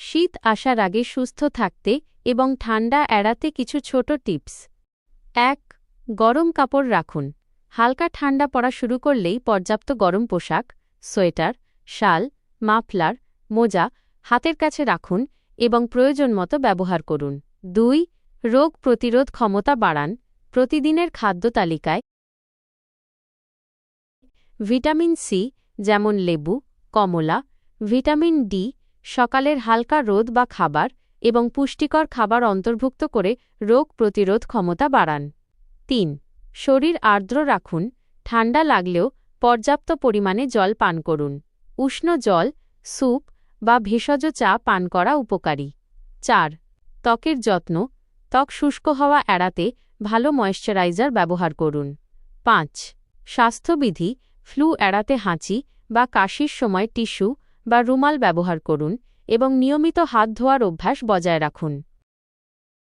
শীত আসার আগে সুস্থ থাকতে এবং ঠান্ডা এড়াতে কিছু ছোট টিপস। এক, গরম কাপড় রাখুন। হালকা ঠান্ডা পড়া শুরু করলেই পর্যাপ্ত গরম পোশাক, সোয়েটার, শাল, মাফলার, মোজা হাতের কাছে রাখুন এবং প্রয়োজন মতো ব্যবহার করুন। দুই, রোগ প্রতিরোধ ক্ষমতা বাড়ান। প্রতিদিনের খাদ্য তালিকায় ভিটামিন সি যেমন লেবু, কমলা, ভিটামিন ডি সকালের হালকা রোদ বা খাবার এবং পুষ্টিকর খাবার অন্তর্ভুক্ত করে রোগ প্রতিরোধ ক্ষমতা বাড়ান। তিন, শরীর আর্দ্র রাখুন, ঠান্ডা লাগলেও পর্যাপ্ত পরিমাণে জল পান করুন। উষ্ণ জল, স্যুপ বা ভেষজ চা পান করা উপকারী। চার, ত্বকের যত্ন, ত্বক শুষ্ক হওয়া এড়াতে ভালো ময়েশ্চারাইজার ব্যবহার করুন। পাঁচ, স্বাস্থ্যবিধি, ফ্লু এড়াতে হাঁচি বা কাশির সময় টিস্যু বা রুমাল ব্যবহার করুন এবং নিয়মিত হাত ধোয়ার অভ্যাস বজায় রাখুন।